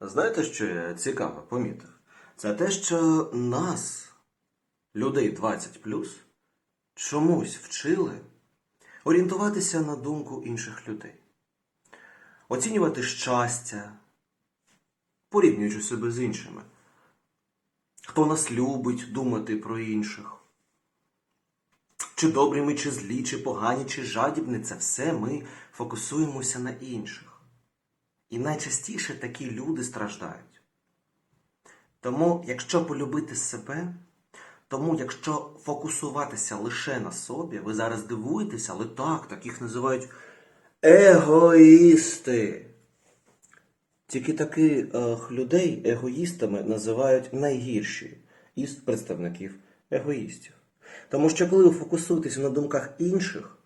Знаєте, що я цікаво помітив? Це те, що нас, людей 20 чомусь вчили орієнтуватися на думку інших людей, оцінювати щастя, порівнюючи себе з іншими. Хто нас любить думати про інших? Чи добрі ми, чи злі, чи погані, чи жадібні, це все ми фокусуємося на інших. І найчастіше такі люди страждають. Тому, якщо полюбити себе, тому якщо фокусуватися лише на собі, ви зараз дивуєтеся, але так, таких називають егоїсти. Тільки таких е, людей егоїстами називають найгірші із представників егоїстів. Тому що коли ви фокусуєтеся на думках інших,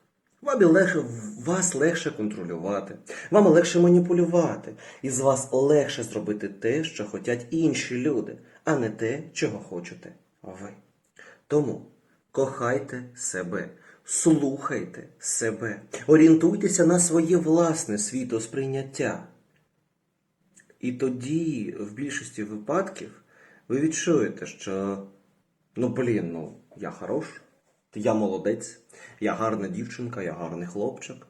вам легше, вас легше контролювати, вам легше маніпулювати, і з вас легше зробити те, що хочуть інші люди, а не те, чого хочете ви. Тому кохайте себе, слухайте себе, орієнтуйтеся на своє власне світосприйняття. І тоді, в більшості випадків, ви відчуєте, що ну блін, ну я хорош, я молодець, я гарна дівчинка, я гарний хлопчик.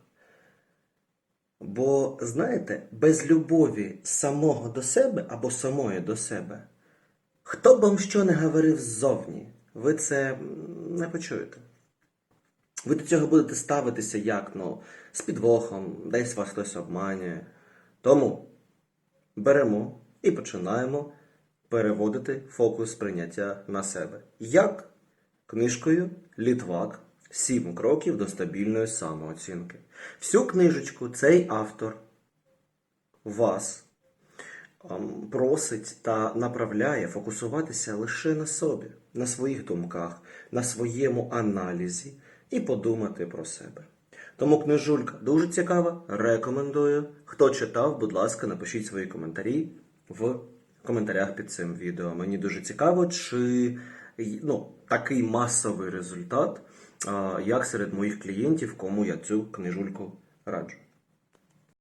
Бо, знаєте, без любові самого до себе або самої до себе, хто б вам що не говорив ззовні, ви це не почуєте. Ви до цього будете ставитися як ну, з підвохом, десь вас хтось обманює. Тому беремо і починаємо переводити фокус сприйняття на себе. Як? Книжкою Літвак Сім кроків до стабільної самооцінки. Всю книжечку цей автор вас ем, просить та направляє фокусуватися лише на собі, на своїх думках, на своєму аналізі і подумати про себе. Тому книжулька дуже цікава, рекомендую. Хто читав, будь ласка, напишіть свої коментарі в коментарях під цим відео. Мені дуже цікаво, чи ну, такий масовий результат, як серед моїх клієнтів, кому я цю книжульку раджу.